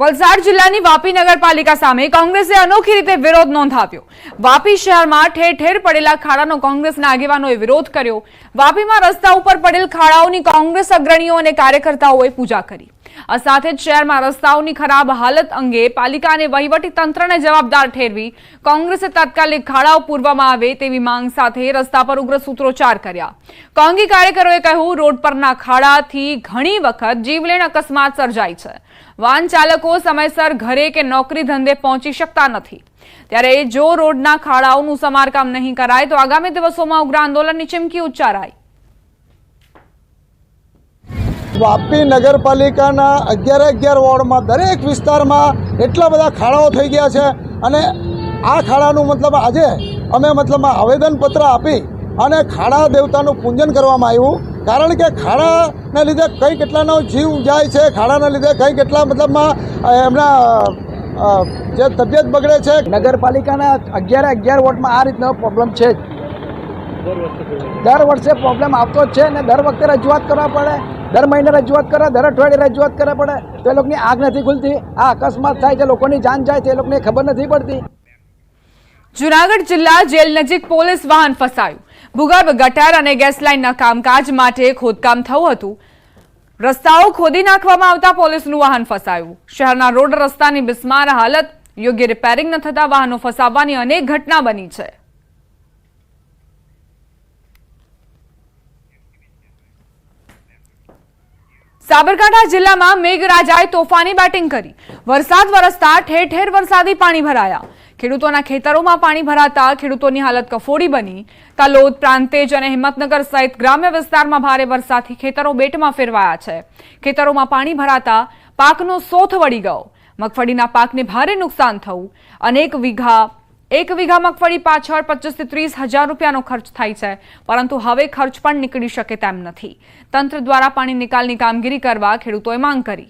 વલસાડ જિલ્લાની વાપી નગરપાલિકા સામે કોંગ્રેસે અનોખી રીતે વિરોધ નોંધાવ્યો. વાપી શહેરમાં ઠેર ઠેર પડેલા ખાડાનો કોંગ્રેસના આગેવાનોએ વિરોધ કર્યો. વાપીમાં રસ્તા ઉપર પડેલ ખાડાઓની કોંગ્રેસ અગ્રણીઓ અને કાર્યકર્તાઓએ પૂજા કરી. આ સાથે જ શહેરમાં રસ્તાઓની ખરાબ હાલત અંગે પાલિકા અને વહીવટી તંત્રને જવાબદાર ઠેરવી કોંગ્રેસે તાત્કાલિક ખાડાઓ પૂરવામાં આવે તેવી માંગ સાથે રસ્તા પર ઉગ્ર સૂત્રોચ્ચાર કર્યા. કોંગી કાર્યકરોએ કહ્યું, રોડ પરના ખાડાથી ઘણી વખત જીવલેણ અકસ્માત સર્જાય છે. વાહન ચાલકો સમયસર ઘરે કે નોકરી ધંધે પહોંચી શકતા નથી. ત્યારે જો રોડના ખાડાઓનું સમારકામ નહીં કરાય, તો આગામી દિવસોમાં ઉગ્ર આંદોલનની ચીમકી ઉચ્ચારાઈ. વાપી નગરપાલિકાના અગિયાર અગિયાર વોર્ડમાં દરેક વિસ્તારમાં એટલા બધા ખાડાઓ થઈ ગયા છે અને આ ખાડાનું મતલબ આજે અમે મતલબ આવેદનપત્ર આપી અને ખાડા દેવતાનું પૂજન કરવામાં આવ્યું. કારણ કે ખાડાના લીધે કઈ કેટલાનો જીવ જાય છે, ખાડાના લીધે કઈ કેટલા મતલબમાં એમના જે તબિયત બગડે છે. નગરપાલિકાના અગિયાર અગિયાર વોર્ડમાં આ રીતનો પ્રોબ્લેમ છે દર વર્ષે પ્રોબ્લેમ આવતો જ છે અને દર વખતે રજૂઆત કરવા પડે. દર મહિને રજૂઆત કરે, દર અઠવાડિયે રજૂઆત કરે પડે તો એ લોકોની આગ નથી ખુલતી. આ અકસ્માત થાય છે લોકોની જાન જાય છે એ લોકોને ખબર નથી પડતી. જુનાગઢ જિલ્લા જેલ નજીક પોલીસ વાહન ફસાયું. ભૂગર્ભ ગટર અને ગેસ લાઇનના કામકાજ માટે ખોદકામ થયું હતું. રસ્તાઓ ખોદી નાખવામાં આવતા પોલીસનું વાહન ફસાયું. શહેરના રોડ રસ્તાની બિસ્માર હાલત, યોગ્ય રિપેરિંગ ન થતા વાહનો ફસાવવાની અનેક ઘટના બની છે. સાબરકાંઠા જિલ્લામાં મેઘરાજાએ તોફાની બેટિંગ કરી. વરસાદ વરસતા ઠેર ઠેર વરસાદી પાણી ભરાયા. ખેડૂતોના ખેતરોમાં પાણી ભરાતા ખેડૂતોની હાલત કફોડી બની. તલોદ, પ્રાંતેજ અને હિંમતનગર સહિત ગ્રામ્ય વિસ્તારમાં ભારે વરસાદથી ખેતરો બેટમાં ફેરવાયા છે. ખેતરોમાં પાણી ભરાતા પાકનો સોથ વળી ગયો. મગફળીના પાકને ભારે નુકસાન થયું. અનેક વીઘા એક વીઘા મગફળી પાછળ પચીસથી ત્રીસ હજાર રૂપિયાનો ખર્ચ થાય છે. પરંતુ હવે ખર્ચ પણ નીકળી શકે તેમ નથી. તંત્ર દ્વારા પાણી નિકાલની કામગીરી કરવા ખેડૂતોએ માંગ કરી.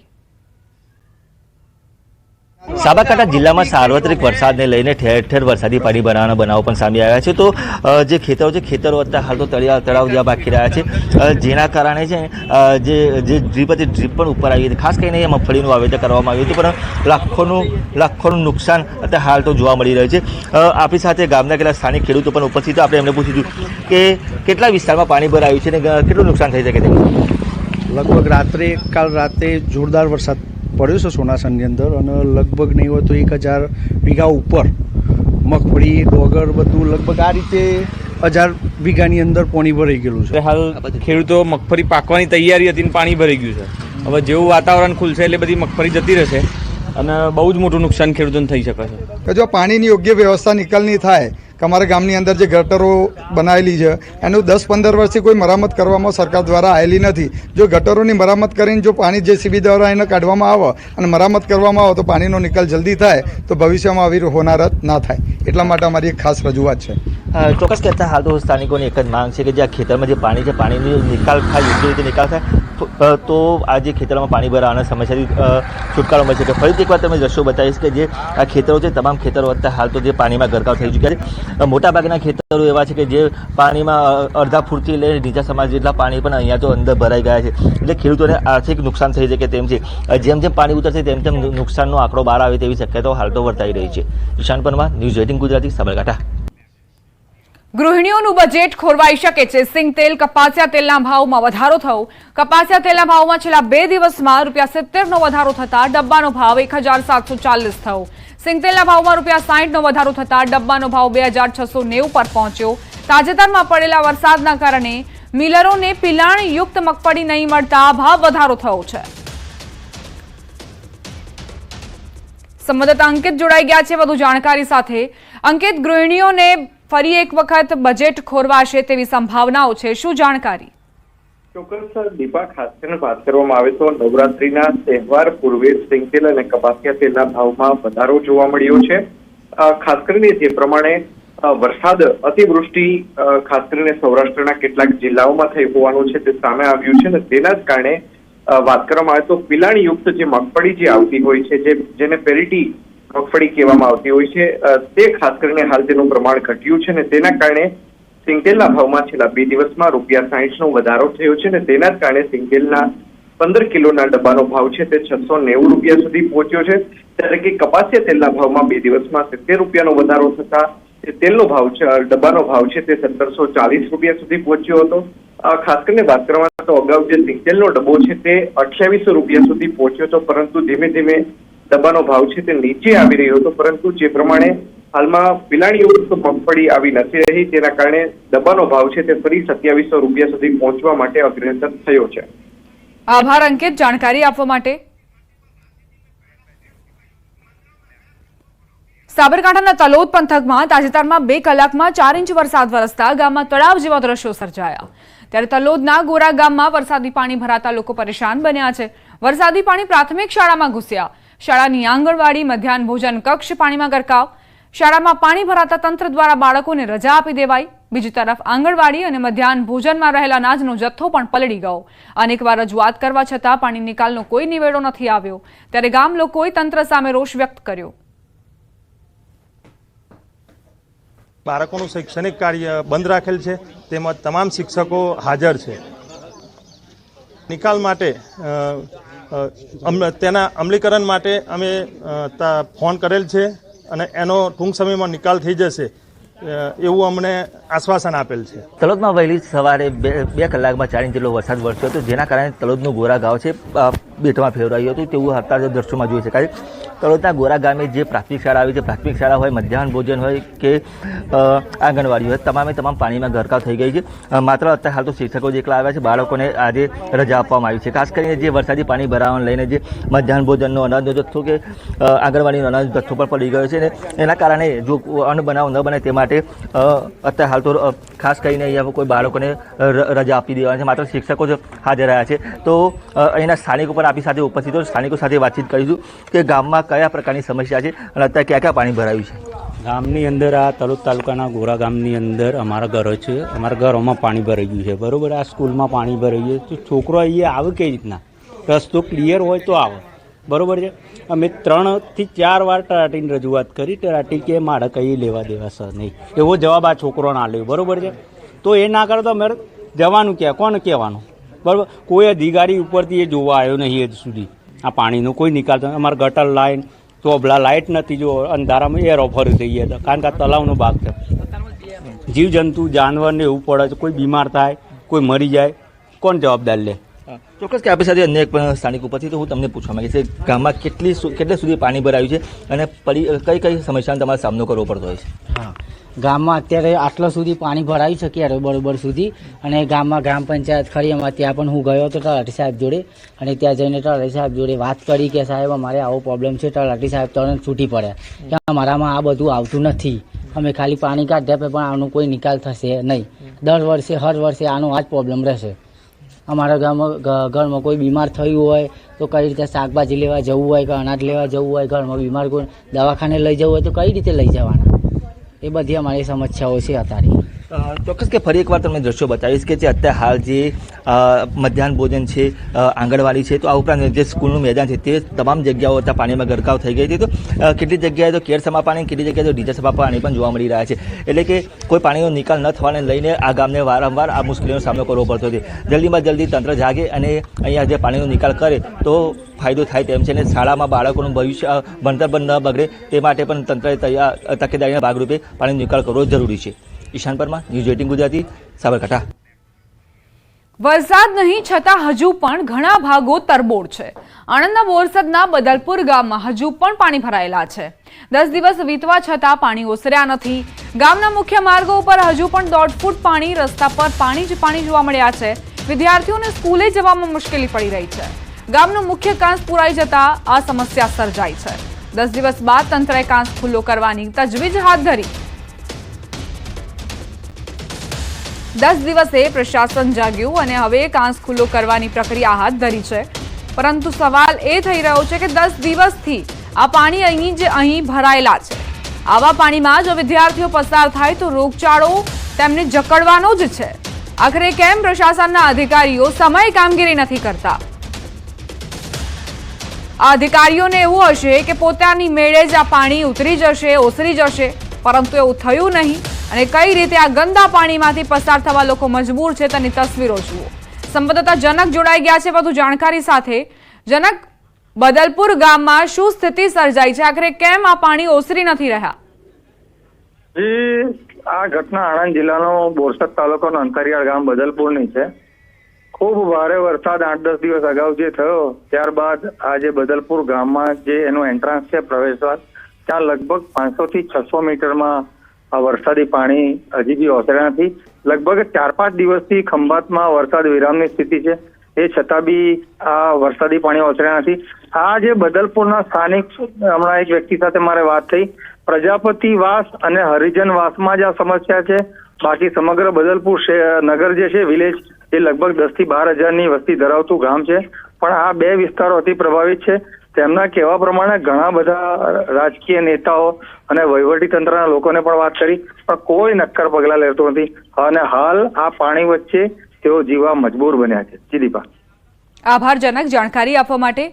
સાબરકાંઠા જિલ્લામાં સાર્વત્રિક વરસાદને લઈને ઠેર ઠેર વરસાદી પાણી બનાવવાના બનાવો પણ સામે આવ્યા છે. તો જે ખેતરો છે, ખેતરો અત્યારે હાલ તો તળિયા, તળાવ જેવા બાકી રહ્યા છે જેના કારણે છે જે જે ડ્રીપ હતી, ડ્રીપ પણ ઉપર આવી હતી. ખાસ કરીને મગફળીનું વાવેતર કરવામાં આવ્યું હતું, પણ લાખોનું લાખોનું નુકસાન અત્યારે હાલ તો જોવા મળી રહ્યું છે. આપણી સાથે ગામના કેટલાક સ્થાનિક ખેડૂતો પણ ઉપસ્થિત આપણે એમને પૂછ્યું હતું કે કેટલા વિસ્તારમાં પાણી ભરાયું છે અને કેટલું નુકસાન થઈ શકે છે? લગભગ રાત્રે, કાલ રાતે જોરદાર વરસાદ પડ્યો છે સોનાસણની અંદર અને લગભગ નહીં હોય તો એક હજાર વીઘા ઉપર મગફળી ડોગર બધું લગભગ આ રીતે હજાર વીઘાની અંદર પાણી ભરાઈ ગયેલું છે. હાલ ખેડૂતો મગફળી પાકવાની તૈયારી હતી ને પાણી ભરાઈ ગયું છે. હવે જેવું વાતાવરણ ખુલશે એટલે બધી મગફળી જતી રહેશે અને બહુ જ મોટું નુકસાન ખેડૂતોને થઈ શકે છે. કે જો પાણીની યોગ્ય વ્યવસ્થા નિકાલ નહીં થાય કે અમારા ગામની અંદર જે ગટરો બનાવેલી છે, એનું દસ પંદર વર્ષથી કોઈ મરામત કરવામાં સરકાર દ્વારા આવેલી નથી. જો ગટરોની મરામત કરીને જો પાણી જે સીબી દ્વારા એને કાઢવામાં આવે અને મરામત કરવામાં આવે તો પાણીનો નિકાલ જલ્દી થાય, તો ભવિષ્યમાં આવી હોનારત ના થાય. એટલા માટે અમારી એક ખાસ રજૂઆત છે. ચોક્કસ કહેતા હાલ તો સ્થાનિકોની એક જ માંગ છે કે જે આ ખેતરમાં જે પાણી છે, પાણીની નિકાલ થાય, યોગ્ય રીતે નિકાલ થાય, તો- આ જે ખેતરમાં પાણી ભરાવાના સમસ્યાથી છુટકારો મળશે કે ફરીથી એકવાર તમે દ્રશ્યો બતાવીશ કે જે આ ખેતરો છે, તમામ ખેતરો અત્યારે હાલ તો જે પાણીમાં ગરકાવ થઈ ચૂક્યા છે. મોટાભાગના ખેતરો એવા છે કે જે પાણીમાં અડધા ફૂટથી લઈને નીચા સમાજ જેટલા પાણી પણ અહીંયા તો અંદર ભરાઈ ગયા છે. એટલે ખેડૂતોને આર્થિક નુકસાન થઈ શકે તેમ છે. જેમ જેમ પાણી ઉતરશે તેમ તેમ નુકસાનનો આંકડો બહાર આવે તેવી શક્યતાઓ હાલ તો વર્તાઈ રહી છે. Ishan Parmar, news eighteen Gujarati, Sabarkantha. ગૃહિણીઓનું budget ખોરવાઈ શકે છે. સિંગ તેલ, કપાસિયા તેલના ભાવમાં વધારો થયો. કપાસિયા તેલના ભાવમાં છેલ્લા બે દિવસમાં રૂપિયા સિત્તેરનો વધારો થતા ડબ્બાનો ભાવ એક થયો. સિંગ તેલના ભાવમાં રૂપિયા સાહીઠનો વધારો થતા ડબ્બાનો ભાવ બે પર પહોંચ્યો. તાજેતરમાં પડેલા વરસાદના કારણે મિલરોને પિલાણયુક્ત મગફળી નહીં મળતા ભાવ વધારો થયો છે. સંવાદદાતા અંકિત જોડાઈ ગયા છે. વધુ જાણકારી સાથે અંકિત, ગૃહિણીઓને ફરી એક વખત બજેટ ખોરવાશે તેવી સંભાવનાઓ છે. શું જાણકારી? ચોક્કસ દીપા, ખાસ કરીને વાત કરવામાં આવે તો નવરાત્રીના તહેવાર પૂર્વે સિંગતેલ અને કપાસિયા તેલના ભાવમાં વધારો જોવા મળ્યો છે. ખાસ કરીને જે પ્રમાણે વરસાદ અતિવૃષ્ટિ ખાસ કરીને સૌરાષ્ટ્રના કેટલાક જિલ્લાઓમાં થઈ હોવાનું છે તે સામે આવ્યું છે અને તેના જ કારણે વાત કરવામાં આવે તો પિલાણીયુક્ત જે મગફળી જે આવતી હોય છે, જે, જેને પેરિટી મગફળી કહેવામાં આવતી હોય છે તે ખાસ કરીને હાલ તેનું પ્રમાણ ઘટ્યું છે અને તેના કારણે સિંગતેલના ભાવમાં છેલ્લા બે દિવસમાં રૂપિયા સાહીઠ નો વધારો થયો છે અને તેના કારણે સિંગતેલના પંદર કિલોના ડબ્બાનો ભાવ છે તે છસો નેવું રૂપિયા સુધી પહોંચ્યો છે. ત્યારે કે કપાસિયા તેલના ભાવમાં બે દિવસમાં સિત્તેર રૂપિયાનો વધારો થતા તેલનો ભાવ છે ડબ્બાનો ભાવ છે તે સત્તરસો ચાલીસ રૂપિયા સુધી પહોંચ્યો હતો. ખાસ કરીને વાત કરવામાં તો અગાઉ જે સિંગતેલનો ડબ્બો છે તે અઠ્યાવીસો રૂપિયા સુધી પહોંચ્યો હતો, પરંતુ ધીમે ધીમે ડબ્બાનો ભાવ છે તે નીચે આવી રહ્યો હતો, પરંતુ જે પ્રમાણે હાલમાં પિલાણીયુક્ત મગફળી આવી નથી રહી, તેના કારણે ડબ્બાનો ભાવ છે તે ફરી સત્યાવીસો રૂપિયા સુધી પહોંચવા માટે અગ્રેસર થયો છે. આભાર અંકિત, જાણકારી આપવા માટે. સાબરકાંઠાના તલોદ પંથકમાં તાજેતરમાં બે કલાકમાં ચાર ઇંચ વરસાદ વરસતા ગામમાં તળાવ જેવા દ્રશ્યો સર્જાયા. ત્યારે તલોદના ગોરા ગામમાં વરસાદી પાણી ભરાતા લોકો પરેશાન બન્યા છે. વરસાદી પાણી પ્રાથમિક શાળામાં ઘૂસ્યા. શાળાની આંગણવાડી, મધ્યાહન ભોજન, કક્ષ, પાણીમાં ગરકાવ. શાળામાં પાણી ભરાતા તંત્ર દ્વારા બાળકોને રજા આપી દેવાઈ. બીજી તરફ આંગણવાડી અને મધ્યાહન ભોજનમાં રહેલા અનાજનો જથ્થો પણ પલળી ગયો. અનેકવાર રજૂઆત કરવા છતાં પાણી નિકાલનો કોઈ નિવેડો નથી આવ્યો. ત્યારે ગામ લોકોએ તંત્ર સામે રોષ વ્યક્ત કર્યો. બાળકોનું શૈક્ષણિક કાર્ય બંધ રાખેલ છે. તેમજ તમામ શિક્ષકો હાજર છે. નિકાલ માટે તેના અમલીકરણ માટે અમે ફોન કરેલ છે. અને એનો ટૂંક સમયમાં નિકાલ થઈ જશે એવું અમને આશ્વાસન આપેલ છે. તલોદમાં વહેલી સવારે બે બે કલાકમાં ચાર ઇંચ જેટલો વરસાદ વરસ્યો હતો, જેના કારણે તલોદનું ગોરા ગામ છે બેટમાં ફેરવાયું હતું, તેવું અત્યારે દ્રશ્યોમાં જોઈ શકાય. તલોદના ગોરા ગામે જે પ્રાથમિક શાળા આવી છે, પ્રાથમિક શાળા હોય, મધ્યાહન ભોજન હોય કે આંગણવાડી હોય, તમામે તમામ પાણીમાં ગરકાવ થઈ ગઈ છે. માત્ર અત્યારે હાલ તો શિક્ષકો જ એકલા આવ્યા છે, બાળકોને આજે રજા આપવામાં આવી છે. ખાસ કરીને જે વરસાદી પાણી ભરાવાને લઈને જે મધ્યાહન ભોજનનો અનાજનો જથ્થો કે આંગણવાડીનો અનાજ જથ્થો પણ પડી ગયો છે ને, એના કારણે જો અન્ન બનાવ ન બને તે માટે અત્યારે હાલ તો ખાસ કરીને અહીંયા કોઈ બાળકોને રજા આપી દેવાની છે. માત્ર શિક્ષકો જ હાજર રહ્યા છે. તો અહીંના સ્થાનિકો પણ આપણી સાથે ઉપસ્થિત સ્થાનિકો સાથે વાતચીત કરીશું કે ગામમાં કયા પ્રકારની સમસ્યા છે અને અત્યારે ક્યાં ક્યાં પાણી ભરાયું છે? ગામની અંદર આ તલોદ તાલુકાના ગોરા ગામની અંદર અમારા ઘરો છે. અમારા ઘરોમાં પાણી ભરાઈ ગયું છે. બરાબર, આ સ્કૂલમાં પાણી ભરાઈ ગયું તો છોકરો અહીંયા આવે કઈ રીતના? રસ્તો ક્લિયર હોય તો આવે. બરાબર છે? અમે ત્રણથી ચાર વાર તરાટીની રજૂઆત કરી. તરાટી કે મારે કંઈ લેવા દેવા સર નહીં. એવો જવાબ આ છોકરો ના લેવો બરોબર છે? તો એ ના કરે તો અમારે જવાનું ક્યાં? કોને કહેવાનું? બરાબર? કોઈ અધિકારી ઉપરથી એ જોવા આવ્યો નહીં હજુ સુધી. આ પાણીનો કોઈ નિકાલ અમારે અમારા ગટર લાઈન ચોબલા લાઇટ નથી જો અંધારામાં એર ઓફર થઈ ગયા હતા. કારણ કે આ તલાવનો ભાગ છે. જીવજંતુ જાનવરને એવું પડે છે. કોઈ બીમાર થાય કોઈ મરી જાય કોણ જવાબદાર લે? ચોક્કસ કે આપણી સાથે અન્ય એક સ્થાનિક ઉપરથી તો હું તમને પૂછવા માંગીશ કે ગામમાં કેટલી કેટલે સુધી પાણી ભરાયું છે અને પડી કઈ કઈ સમસ્યાનો તમારે સામનો કરવો પડતો હોય છે? હા. ગામમાં અત્યારે આટલો સુધી પાણી ભરાઈ શકે અરે બરોબર સુધી. અને ગામમાં ગ્રામ પંચાયત ખરી, એમાં ત્યાં પણ હું ગયો હતો તલાટી સાહેબ જોડે. અને ત્યાં જઈને તલાટી સાહેબ જોડે વાત કરી કે સાહેબ અમારે આવો પ્રોબ્લેમ છે તલાટી સાહેબ તરત છૂટી પડ્યા. કે અમારામાં આ બધું આવતું નથી. અમે ખાલી પાણી કાઢ્યા પણ આનો કોઈ નિકાલ થશે નહીં. દર વર્ષે, હર વર્ષે આનો આ જ પ્રોબ્લેમ રહેશે. અમારા ગામમાં ઘરમાં કોઈ બીમાર થયું હોય તો કઈ રીતે શાકભાજી લેવા જવું હોય કે અનાજ લેવા જવું હોય, ઘરમાં બીમાર કોઈ દવાખાને લઈ જવું હોય તો કઈ રીતે લઈ જવાના? એ બધી અમારી સમસ્યાઓ છે અત્યારે. ચોક્કસ કે ફરી એકવાર તમને દ્રશ્યો બતાવીશ કે જે અત્યારે હાલ જે મધ્યાહન ભોજન છે આંગણવાડી છે, તો આ ઉપરાંત જે સ્કૂલનું મેદાન છે તે તમામ જગ્યાઓ અત્યારે પાણીમાં ગરકાવ થઈ ગઈ હતી તો કેટલી જગ્યાએ તો કેરસમા પાણી કેટલી જગ્યાએ તો ડીજેસમા પાણી પણ જોવા મળી રહ્યા છે. એટલે કે કોઈ પાણીનો નિકાલ ન થવાને લઈને આ ગામને વારંવાર આ મુશ્કેલીનો સામનો કરવો પડતો હતો જલ્દીમાં જલ્દી તંત્ર જાગે અને અહીંયા જે પાણીનો નિકાલ કરે તો ફાયદો થાય તેમ છે. અને શાળામાં બાળકોનું ભવિષ્ય ભણતર પણ ન બગડે તે માટે પણ તંત્રએ તૈયાર, તકેદારીના ભાગરૂપે પાણીનો નિકાલ કરવો જરૂરી છે. Ishan Parmar, news eighteen Gujarati, Sabarkantha. વરસાદ નહીં છતાં હજુ પણ ઘણા ભાગો તરબોળ છે. આણંદના બોરસદના બદલપુર ગામમાં હજુ પણ પાણી ભરાયેલા છે. દસ દિવસ વીતવા છતાં પાણી ઓસર્યા નથી. ગામના મુખ્ય માર્ગો ઉપર હજુ પણ દોઢ ફૂટ પાણી, રસ્તા પર પાણી જ પાણી જોવા મળ્યા છે. વિદ્યાર્થીઓને સ્કૂલે જવામાં મુશ્કેલી પડી રહી છે. ગામનો મુખ્ય કાંસ પુરાઈ જતા આ સમસ્યા સર્જાઈ છે. દસ દિવસ બાદ તંત્રએ કાંસ ખુલ્લો કરવાની તજવીજ હાથ ધરી. દસ દિવસે પ્રશાસન જાગ્યું અને હવે કાંસ ખુલ્લો કરવાની પ્રક્રિયા હાથ ધરી છે. પરંતુ સવાલ એ થઈ રહ્યો છે કે દસ દિવસથી આ પાણી અહીં જે અહીં ભરાયેલા છે. આવા પાણીમાં જો વિદ્યાર્થીઓ પસાર થાય તો રોગચાળો તેમને જકડવાનો જ છે. આખરે કેમ પ્રશાસનના અધિકારીઓ સમય કામગીરી નથી કરતા? આ અધિકારીઓને એવું હશે કે પોતાની મેળે જ આ પાણી ઉતરી જશે, ઓસરી જશે, પરંતુ એવું થયું નહીં. અને કઈ રીતે આ ગંદા પાણીમાંથી પસાર થવા લોકો મજબૂર છે તેની તસવીરો જુઓ. સંવાદદાતા જનક જોડાઈ ગયા છે વધુ જાણકારી સાથે. જનક, બદલપુર ગામમાં શું સ્થિતિ સર્જાઈ છે? આખરે કેમ આ પાણી ઓસરી નથી રહ્યા? આ ઘટના આણંદ જિલ્લાનો બોરસદ તાલુકાનો અંતરિયાળ ગામ બદલપુરની છે. ખૂબ ભારે વરસાદ આઠ દસ દિવસ અગાઉ જે થયો, ત્યારબાદ આ જે બદલપુર ગામમાં જે એનું એન્ટ્રાન્સ છે પ્રવેશદ્વાર, ત્યાં લગભગ પાંચસો થી છસો મીટરમાં વરસાદી પાણી હજી બી ઓસર્યા નથી. લગભગ ચાર પાંચ દિવસથી ખંભાતમાં વરસાદ વિરામની સ્થિતિ છે. એ છતાં બી આ વરસાદી પાણી ઓસર્યા નથી. આ જે બદલપુરના સ્થાનિક હમણાં એક વ્યક્તિ સાથે મારે વાત થઈ. પ્રજાપતિ વાસ અને હરિજન વાસમાં જ આ સમસ્યા છે. બાકી સમગ્ર બદલપુર નગર જે છે, વિલેજ, એ લગભગ દસથી બાર હજારની વસ્તી ધરાવતું ગામ છે. પણ આ બે વિસ્તારો અતિ પ્રભાવિત છે. તેમના કહેવા પ્રમાણે ઘણા બધા રાજકીય નેતાઓ અને વહીવટી તંત્રના લોકોને પણ વાત કરી, પણ કોઈ નક્કર પગલા લેતું નથી. અને હાલ આ પાણી વચ્ચે તેઓ જીવવા મજબૂર બન્યા છે. જીદીપા આભાર જનક જાણકારી આપવા માટે